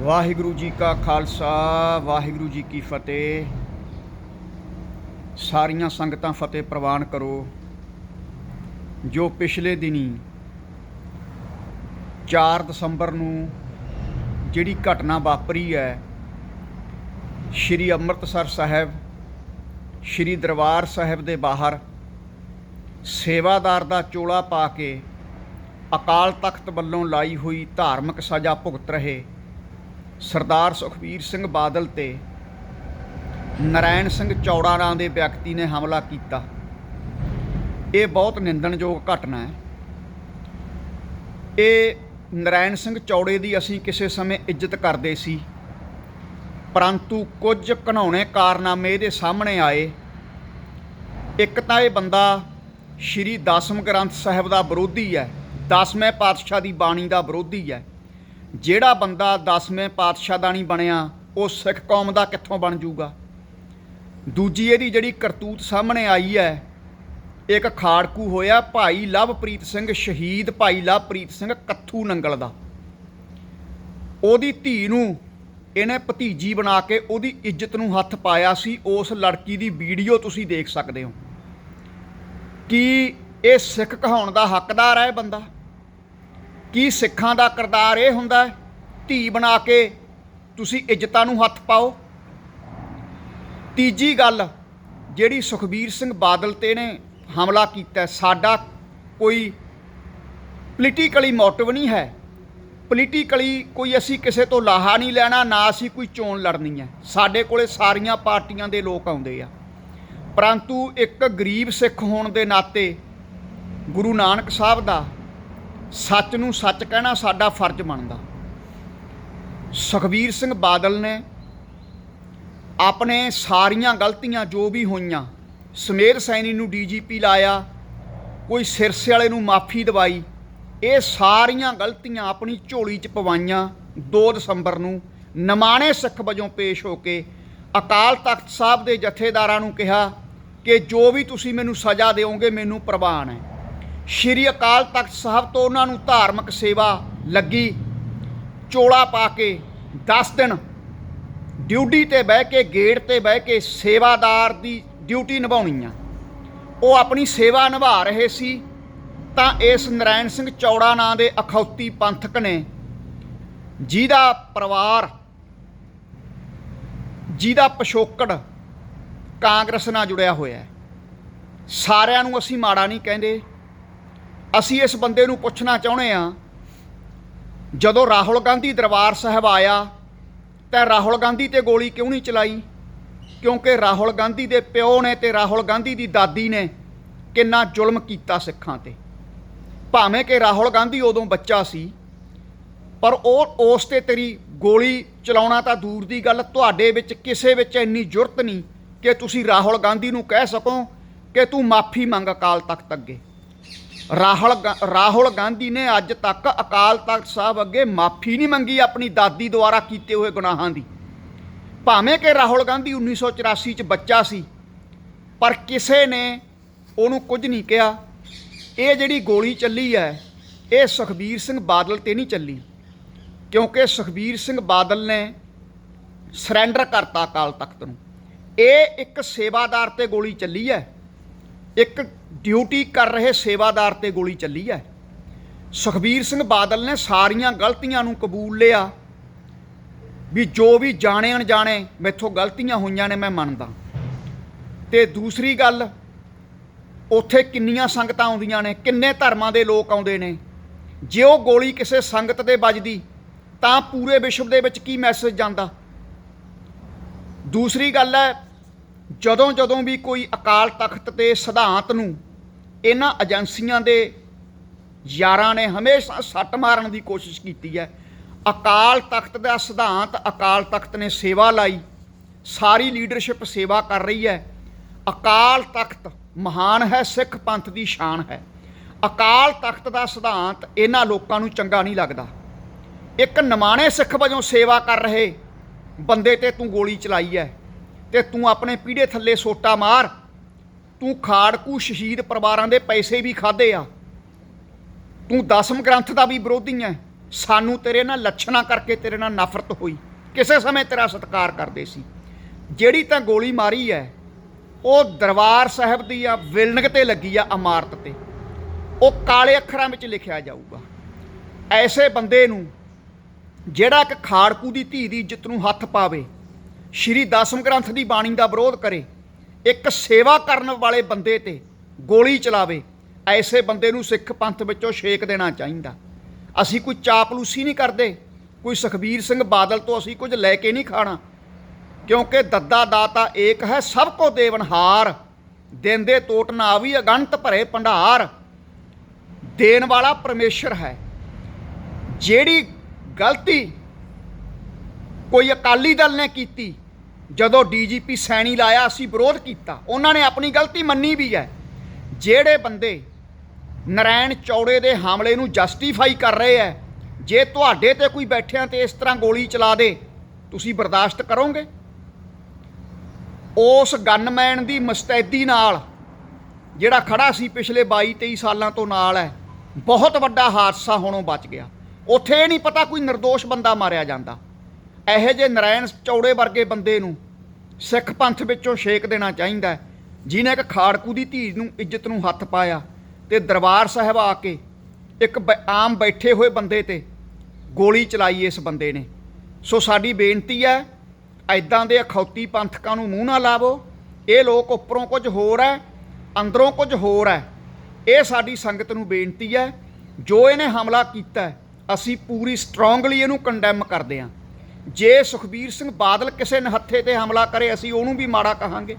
ਵਾਹਿਗੁਰੂ ਜੀ ਕਾ ਖਾਲਸਾ, ਵਾਹਿਗੁਰੂ ਜੀ ਕੀ ਫਤਿਹ। ਸਾਰੀਆਂ ਸੰਗਤਾਂ ਫਤਿਹ ਪ੍ਰਵਾਨ ਕਰੋ, ਜੋ ਪਿਛਲੇ ਦਿਨੀ 4 ਦਸੰਬਰ ਨੂੰ ਜਿਹੜੀ ਘਟਨਾ ਵਾਪਰੀ ਹੈ, ਸ਼੍ਰੀ ਅੰਮ੍ਰਿਤਸਰ ਸਾਹਿਬ, ਸ਼੍ਰੀ ਦਰਬਾਰ ਸਾਹਿਬ ਦੇ ਬਾਹਰ, ਸੇਵਾਦਾਰ ਦਾ ਚੋਲਾ ਪਾ ਕੇ ਅਕਾਲ ਤਖਤ ਵੱਲੋਂ ਲਾਈ ਹੋਈ ਧਾਰਮਿਕ ਸਜ਼ਾ ਭੁਗਤ ਰਹੇ। ਸਰਦਾਰ ਸੁਖਬੀਰ ਸਿੰਘ ਬਾਦਲ ਤੇ ਨਰਾਇਣ ਸਿੰਘ ਚੌੜਾ ਨਾਂ ਦੇ ਵਿਅਕਤੀ ਨੇ ਹਮਲਾ ਕੀਤਾ। ਇਹ ਬਹੁਤ ਨਿੰਦਣਯੋਗ ਘਟਨਾ ਹੈ। ਇਹ ਨਰਾਇਣ ਸਿੰਘ ਚੌੜੇ ਦੀ ਅਸੀਂ ਕਿਸੇ ਸਮੇਂ ਇੱਜ਼ਤ ਕਰਦੇ ਸੀ, ਪਰੰਤੂ ਕੁਝ ਘਣਾਉਣੇ ਕਾਰਨਾਮੇ ਇਹਦੇ ਸਾਹਮਣੇ ਆਏ। ਇੱਕ ਤਾਂ ਇਹ ਬੰਦਾ ਸ਼੍ਰੀ ਦਸਮ ਗ੍ਰੰਥ ਸਾਹਿਬ ਦਾ ਵਿਰੋਧੀ ਹੈ, ਦਸਵੇਂ ਪਾਤਸ਼ਾਹ ਦੀ ਬਾਣੀ ਦਾ ਵਿਰੋਧੀ ਹੈ। ਜਿਹੜਾ ਬੰਦਾ ਦਸਵੇਂ ਪਾਤਸ਼ਾਹ ਦਾ ਬਣਿਆ, ਉਹ ਸਿੱਖ ਕੌਮ ਦਾ ਕਿੱਥੋਂ ਬਣ ਜਾਊਗਾ ਦੂਜੀ ਇਹਦੀ ਜਿਹੜੀ ਕਰਤੂਤ ਸਾਹਮਣੇ ਆਈ ਹੈ, ਇੱਕ ਖਾੜਕੂ ਹੋਇਆ ਭਾਈ ਲਵਪ੍ਰੀਤ ਸਿੰਘ ਸ਼ਹੀਦ ਭਾਈ ਲਵਪ੍ਰੀਤ ਸਿੰਘ ਕੱਥੂ ਨੰਗਲ ਦਾ। ਉਹਦੀ ਧੀ ਨੂੰ ਇਹਨੇ ਭਤੀਜੀ ਬਣਾ ਕੇ ਉਹਦੀ ਇੱਜ਼ਤ ਨੂੰ ਹੱਥ ਪਾਇਆ ਸੀ, ਉਸ ਲੜਕੀ ਦੀ ਵੀਡੀਓ ਤੁਸੀਂ ਦੇਖ ਸਕਦੇ ਹੋ। ਕਿ ਇਹ ਸਿੱਖ ਕਹਾਉਣ ਦਾ ਹੱਕਦਾਰ ਹੈ ਬੰਦਾ? ਕੀ ਸਿੱਖਾਂ ਦਾ ਕਰਤਾਰ ਇਹ ਹੁੰਦਾ ਹੈ? ਧੀ ਬਣਾ ਕੇ ਤੁਸੀਂ ਇੱਜ਼ਤਾਂ ਨੂੰ ਹੱਥ ਪਾਓ। ਤੀਜੀ ਗੱਲ, ਜਿਹੜੀ ਸੁਖਬੀਰ ਸਿੰਘ ਬਾਦਲ ਤੇ ਨੇ ਹਮਲਾ ਕੀਤਾ ਸਾਡਾ ਕੋਈ ਪੋਲੀਟੀਕਲੀ ਮੋਟਿਵ ਨਹੀਂ ਹੈ। ਪੋਲੀਟੀਕਲੀ ਕੋਈ ਅਸੀਂ ਕਿਸੇ ਤੋਂ ਲਾਹਾ ਨਹੀਂ ਲੈਣਾ, ਨਾ ਅਸੀਂ ਕੋਈ ਚੋਣ ਲੜਨੀ ਹੈ। ਸਾਡੇ ਕੋਲੇ ਸਾਰੀਆਂ ਪਾਰਟੀਆਂ ਦੇ ਲੋਕ ਆਉਂਦੇ ਆ। ਪਰੰਤੂ ਇੱਕ ਗਰੀਬ ਸਿੱਖ ਹੋਣ ਦੇ ਨਾਤੇ ਗੁਰੂ ਨਾਨਕ ਸਾਹਿਬ ਦਾ ਸੱਚ ਨੂੰ ਸੱਚ ਕਹਿਣਾ ਸਾਡਾ ਫਰਜ਼ ਬਣਦਾ। ਸੁਖਬੀਰ ਸਿੰਘ ਬਾਦਲ ਨੇ ਆਪਣੇ ਸਾਰੀਆਂ ਗਲਤੀਆਂ ਜੋ ਵੀ ਹੋਈਆਂ ਸਮੇਰ ਸੈਣੀ ਨੂੰ ਡੀਜੀਪੀ ਲਾਇਆ, ਕੋਈ ਸਿਰਸੇ ਵਾਲੇ ਨੂੰ ਮਾਫੀ ਦਵਾਈ, ਇਹ ਸਾਰੀਆਂ ਗਲਤੀਆਂ ਆਪਣੀ ਝੋਲੀ 'ਚ ਪਵਾਈਆਂ 2 ਦਸੰਬਰ ਨੂੰ, ਨਮਾਣੇ ਸਿੱਖ ਵਜੋਂ ਪੇਸ਼ ਹੋ ਕੇ ਅਕਾਲ ਤਖਤ ਸਾਹਿਬ ਦੇ ਜਥੇਦਾਰਾਂ ਨੂੰ ਕਿਹਾ ਕਿ ਜੋ ਵੀ ਤੁਸੀਂ ਮੈਨੂੰ ਸਜ਼ਾ ਦਿਓਗੇ, ਮੈਨੂੰ ਪ੍ਰਵਾਨ ਹੈ। ਸ਼੍ਰੀ ਅਕਾਲ ਤਖਤ ਸਾਹਿਬ ਤੋਂ ਉਹਨਾਂ ਨੂੰ ਧਾਰਮਿਕ ਸੇਵਾ ਲੱਗੀ, ਚੋਲਾ ਪਾ ਕੇ 10 ਦਿਨ ਡਿਊਟੀ ਤੇ ਬਹਿ ਕੇ, ਗੇਟ ਤੇ ਬਹਿ ਕੇ ਸੇਵਾਦਾਰ ਦੀ ਡਿਊਟੀ ਨਿਭਾਉਣੀ ਆ। ਉਹ ਆਪਣੀ ਸੇਵਾ ਨਿਭਾ ਰਹੇ ਸੀ। ਤਾਂ ਇਸ ਨਰਾਇਣ ਸਿੰਘ ਚੌੜਾ ਨਾਂ ਦੇ ਅਖੌਤੀ ਪੰਥਕ ਨੇ ਜਿਹਦਾ ਪਰਿਵਾਰ, ਜਿਹਦਾ ਪਿਛੋਕੜ ਕਾਂਗਰਸ ਨਾਲ ਜੁੜਿਆ ਹੋਇਆ ਹੈ। ਸਾਰਿਆਂ ਨੂੰ ਅਸੀਂ ਮਾੜਾ ਨਹੀਂ ਕਹਿੰਦੇ। ਅਸੀਂ ਇਸ ਬੰਦੇ ਨੂੰ ਪੁੱਛਣਾ ਚਾਹੁੰਦੇ ਆ ਜਦੋਂ ਰਾਹੁਲ ਗਾਂਧੀ ਦਰਬਾਰ ਸਾਹਿਬ ਆਇਆ, ਤਾਂ ਰਾਹੁਲ ਗਾਂਧੀ ਤੇ ਗੋਲੀ ਕਿਉਂ ਨਹੀਂ ਚਲਾਈ? ਕਿਉਂਕਿ ਰਾਹੁਲ ਗਾਂਧੀ ਦੇ ਪਿਓ ਨੇ ਤੇ ਰਾਹੁਲ ਗਾਂਧੀ ਦੀ ਦਾਦੀ ਨੇ ਕਿੰਨਾ ਜ਼ੁਲਮ ਕੀਤਾ ਸਿੱਖਾਂ ਤੇ। ਭਾਵੇਂ ਕਿ ਰਾਹੁਲ ਗਾਂਧੀ ਉਦੋਂ ਬੱਚਾ ਸੀ, ਪਰ ਉਹ, ਉਸ ਤੇ ਤੇਰੀ ਗੋਲੀ ਚਲਾਉਣਾ ਤਾਂ ਦੂਰ ਦੀ ਗੱਲ, ਤੁਹਾਡੇ ਵਿੱਚ ਕਿਸੇ ਵਿੱਚ ਇੰਨੀ ਜੁਰਤ ਨਹੀਂ ਕਿ ਤੁਸੀਂ ਰਾਹੁਲ ਗਾਂਧੀ ਨੂੰ ਕਹਿ ਸਕੋ ਕਿ ਤੂੰ ਮਾਫੀ ਮੰਗ ਅਕਾਲ ਤਖਤ ਅੱਗੇ। ਰਾਹੁਲ ਗਾ- ਰਾਹੁਲ ਗਾਂਧੀ ਨੇ ਅੱਜ ਤੱਕ ਅਕਾਲ ਤਖਤ ਸਾਹਿਬ ਅੱਗੇ ਮਾਫੀ ਨਹੀਂ ਮੰਗੀ, ਆਪਣੀ ਦਾਦੀ ਦੁਆਰਾ ਕੀਤੇ ਹੋਏ ਗੁਨਾਹਾਂ ਦੀ। ਭਾਵੇਂ ਕਿ ਰਾਹੁਲ ਗਾਂਧੀ 1984 ਚ ਬੱਚਾ ਸੀ, ਪਰ ਕਿਸੇ ਨੇ ਉਹਨੂੰ ਕੁਝ ਨਹੀਂ ਕਿਹਾ। ਇਹ ਜਿਹੜੀ ਗੋਲੀ ਚੱਲੀ ਹੈ, ਇਹ ਸੁਖਬੀਰ ਸਿੰਘ ਬਾਦਲ ਤੇ ਨਹੀਂ ਚੱਲੀ, ਕਿਉਂਕਿ ਸੁਖਬੀਰ ਸਿੰਘ ਬਾਦਲ ਨੇ ਸਰੈਂਡਰ ਕਰਤਾ ਅਕਾਲ ਤਖਤ ਨੂੰ। ਇਹ ਇੱਕ ਸੇਵਾਦਾਰ ਤੇ ਗੋਲੀ ਚੱਲੀ ਹੈ। ਇੱਕ ਡਿਊਟੀ ਕਰ ਰਹੇ ਸੇਵਾਦਾਰ ਤੇ ਗੋਲੀ ਚੱਲੀ ਹੈ। ਸੁਖਬੀਰ ਸਿੰਘ ਬਾਦਲ ਨੇ ਸਾਰੀਆਂ ਗਲਤੀਆਂ ਨੂੰ ਕਬੂਲ ਲਿਆ ਵੀ ਜੋ ਵੀ ਜਾਣੇ ਅਣਜਾਣੇ ਮੈਥੋਂ ਗਲਤੀਆਂ ਹੋਈਆਂ ਨੇ ਮੈਂ ਮੰਨਦਾ। ਤੇ ਦੂਸਰੀ ਗੱਲ, ਉੱਥੇ ਕਿੰਨੀਆਂ ਸੰਗਤਾਂ ਆਉਂਦੀਆਂ ਨੇ, ਕਿੰਨੇ ਧਰਮਾਂ ਦੇ ਲੋਕ ਆਉਂਦੇ ਨੇ। ਜੇ ਉਹ ਗੋਲੀ ਕਿਸੇ ਸੰਗਤ ਦੇ ਵੱਜਦੀ, ਤਾਂ ਪੂਰੇ ਵਿਸ਼ਵ ਦੇ ਵਿੱਚ ਕੀ ਮੈਸੇਜ ਜਾਂਦਾ? ਦੂਸਰੀ ਗੱਲ ਹੈ ਜਦੋਂ ਜਦੋਂ ਵੀ ਕੋਈ ਅਕਾਲ ਤਖਤ ਤੇ ਸਿਧਾਂਤ ਨੂੰ ਇਹਨਾਂ ਏਜੰਸੀਆਂ ਦੇ ਯਾਰਾਂ ਨੇ ਹਮੇਸ਼ਾ ਸੱਟ ਮਾਰਨ ਦੀ ਕੋਸ਼ਿਸ਼ ਕੀਤੀ ਹੈ, ਅਕਾਲ ਤਖਤ ਦਾ ਸਿਧਾਂਤ, ਅਕਾਲ ਤਖਤ ਨੇ ਸੇਵਾ ਲਾਈ, ਸਾਰੀ ਲੀਡਰਸ਼ਿਪ ਸੇਵਾ ਕਰ ਰਹੀ ਹੈ। ਅਕਾਲ ਤਖਤ ਮਹਾਨ ਹੈ, ਸਿੱਖ ਪੰਥ ਦੀ ਸ਼ਾਨ ਹੈ। ਅਕਾਲ ਤਖਤ ਦਾ ਸਿਧਾਂਤ ਇਹਨਾਂ ਲੋਕਾਂ ਨੂੰ ਚੰਗਾ ਨਹੀਂ ਲੱਗਦਾ। ਇੱਕ ਨਿਮਾਣੇ ਸਿੱਖ ਵਜੋਂ ਸੇਵਾ ਕਰ ਰਹੇ ਬੰਦੇ ਤੇ ਤੂੰ ਗੋਲੀ ਚਲਾਈ ਹੈ। ਤੇ ਤੂੰ ਆਪਣੇ ਪੀੜੇ ਥੱਲੇ ਸੋਟਾ ਮਾਰ। ਤੂੰ ਖਾੜਕੂ ਸ਼ਹੀਦ ਪਰਿਵਾਰਾਂ ਦੇ ਪੈਸੇ ਵੀ ਖਾਦੇ ਆ। ਤੂੰ ਦਸਮ ਗ੍ਰੰਥ ਦਾ ਵੀ ਵਿਰੋਧੀ ਹੈ ਸਾਨੂੰ ਤੇਰੇ ਨਾਲ ਲੱਛਣਾ ਕਰਕੇ ਤੇਰੇ ਨਾਲ ਨਫ਼ਰਤ ਹੋਈ। ਕਿਸੇ ਸਮੇਂ ਤੇਰਾ ਸਤਿਕਾਰ ਕਰਦੇ ਸੀ। ਜਿਹੜੀ ਤਾਂ ਗੋਲੀ ਮਾਰੀ ਹੈ ਉਹ ਦਰਬਾਰ ਸਾਹਿਬ ਦੀ ਆ ਬਿਲਡਿੰਗ ਤੇ ਲੱਗੀ ਆ ਇਮਾਰਤ ਤੇ। ਉਹ ਕਾਲੇ ਅੱਖਰਾਂ ਵਿੱਚ ਲਿਖਿਆ ਜਾਊਗਾ। ਐਸੇ ਬੰਦੇ ਨੂੰ ਜਿਹੜਾ ਇੱਕ ਖਾੜਕੂ ਦੀ ਧੀ ਦੀ ਇੱਜ਼ਤ ਨੂੰ ਹੱਥ ਪਾਵੇ ਸ਼੍ਰੀ ਦਸਮ ਗ੍ਰੰਥ ਦੀ ਬਾਣੀ ਦਾ ਵਿਰੋਧ ਕਰੇ, ਇੱਕ ਸੇਵਾ ਕਰਨ ਵਾਲੇ ਬੰਦੇ ਤੇ ਗੋਲੀ ਚਲਾਵੇ, ਐਸੇ ਬੰਦੇ ਨੂੰ ਸਿੱਖ ਪੰਥ ਵਿੱਚੋਂ ਛੇਕ ਦੇਣਾ ਚਾਹੀਦਾ। ਅਸੀਂ ਕੋਈ ਚਾਪਲੂਸੀ ਨਹੀਂ ਕਰਦੇ, ਕੋਈ ਸੁਖਬੀਰ ਸਿੰਘ ਬਾਦਲ ਤੋਂ ਅਸੀਂ ਕੁਝ ਲੈ ਕੇ ਨਹੀਂ ਖਾਣਾ, ਕਿਉਂਕਿ ਦੱਦਾ ਦਾਤਾ ਏਕ ਹੈ, ਸਭ ਕੋ ਦੇਵਨਹਾਰ ਦਿੰਦੇ ਤੋਟ ਨਾ ਆਵੀ ਅਗੰਤ ਭਰੇ ਭੰਡਾਰ। ਦੇਣ ਵਾਲਾ ਪਰਮੇਸ਼ਰ ਹੈ। ਜਿਹੜੀ ਗਲਤੀ ਕੋਈ ਅਕਾਲੀ ਦਲ ਨੇ ਕੀਤੀ, ਜਦੋਂ ਡੀਜੀਪੀ ਸੈਣੀ ਲਾਇਆ ਅਸੀਂ ਵਿਰੋਧ ਕੀਤਾ, ਉਹਨਾਂ ਨੇ ਆਪਣੀ ਗਲਤੀ ਮੰਨੀ ਵੀ ਹੈ। ਜਿਹੜੇ ਬੰਦੇ ਨਰੈਣ ਚੌੜੇ ਦੇ ਹਮਲੇ ਨੂੰ ਜਸਟੀਫਾਈ ਕਰ ਰਹੇ ਹੈ, ਜੇ ਤੁਹਾਡੇ ਤੇ ਕੋਈ ਬੈਠਿਆਂ ਤੇ ਇਸ ਤਰ੍ਹਾਂ ਗੋਲੀ ਚਲਾ ਦੇ, ਤੁਸੀਂ ਬਰਦਾਸ਼ਤ ਕਰੋਗੇ? ਉਸ ਗਨਮੈਨ ਦੀ ਮੁਸਤੈਦੀ ਨਾਲ, ਜਿਹੜਾ ਖੜਾ ਸੀ ਪਿਛਲੇ 22 23 ਸਾਲਾਂ ਤੋਂ ਨਾਲ ਹੈ, ਬਹੁਤ ਵੱਡਾ ਹਾਦਸਾ ਹੋਣੋਂ ਬਚ ਗਿਆ। ਉੱਥੇ ਇਹ ਨਹੀਂ ਪਤਾ ਕੋਈ નિર્ਦੋਸ਼ ਬੰਦਾ ਮਾਰਿਆ ਜਾਂਦਾ। ਇਹੋ ਜਿਹੇ ਨਰਾਇਣ ਚੌੜੇ ਵਰਗੇ ਬੰਦੇ ਨੂੰ ਸਿੱਖ ਪੰਥ ਵਿੱਚੋਂ ਛੇਕ ਦੇਣਾ ਚਾਹੀਦਾ ਹੈ, ਜਿਹਨੇ ਇੱਕ ਖਾੜਕੂ ਦੀ ਧੀ ਨੂੰ ਇੱਜ਼ਤ ਨੂੰ ਹੱਥ ਪਾਇਆ ਤੇ ਦਰਬਾਰ ਸਾਹਿਬ ਆ ਕੇ ਇੱਕ ਬ- ਆਮ ਬੈਠੇ ਹੋਏ ਬੰਦੇ ਤੇ ਗੋਲੀ ਚਲਾਈ ਇਸ ਬੰਦੇ ਨੇ। ਸੋ ਸਾਡੀ ਬੇਨਤੀ ਹੈ ਐਦਾਂ ਦੇ ਅਖੌਤੀ ਪੰਥਕਾਂ ਨੂੰ ਮੂੰਹ ਨਾ ਲਾਵੋ। ਇਹ ਲੋਕ ਉੱਪਰੋਂ ਕੁਝ ਹੋਰ ਹੈ ਅੰਦਰੋਂ ਕੁਝ ਹੋਰ ਹੈ। ਇਹ ਸਾਡੀ ਸੰਗਤ ਨੂੰ ਬੇਨਤੀ ਹੈ ਜੋ ਇਹਨੇ ਹਮਲਾ ਕੀਤਾ ਅਸੀਂ ਪੂਰੀ ਸਟਰੋਂਗਲੀ ਇਹਨੂੰ ਕੰਡੈਮ ਕਰਦੇ ਹਾਂ। ਜੇ ਸੁਖਬੀਰ ਸਿੰਘ ਬਾਦਲ ਕਿਸੇ ਨਹੱਥੇ ਤੇ ਹਮਲਾ ਕਰੇ ਅਸੀਂ ਉਹਨੂੰ ਵੀ ਮਾੜਾ ਕਹਾਂਗੇ।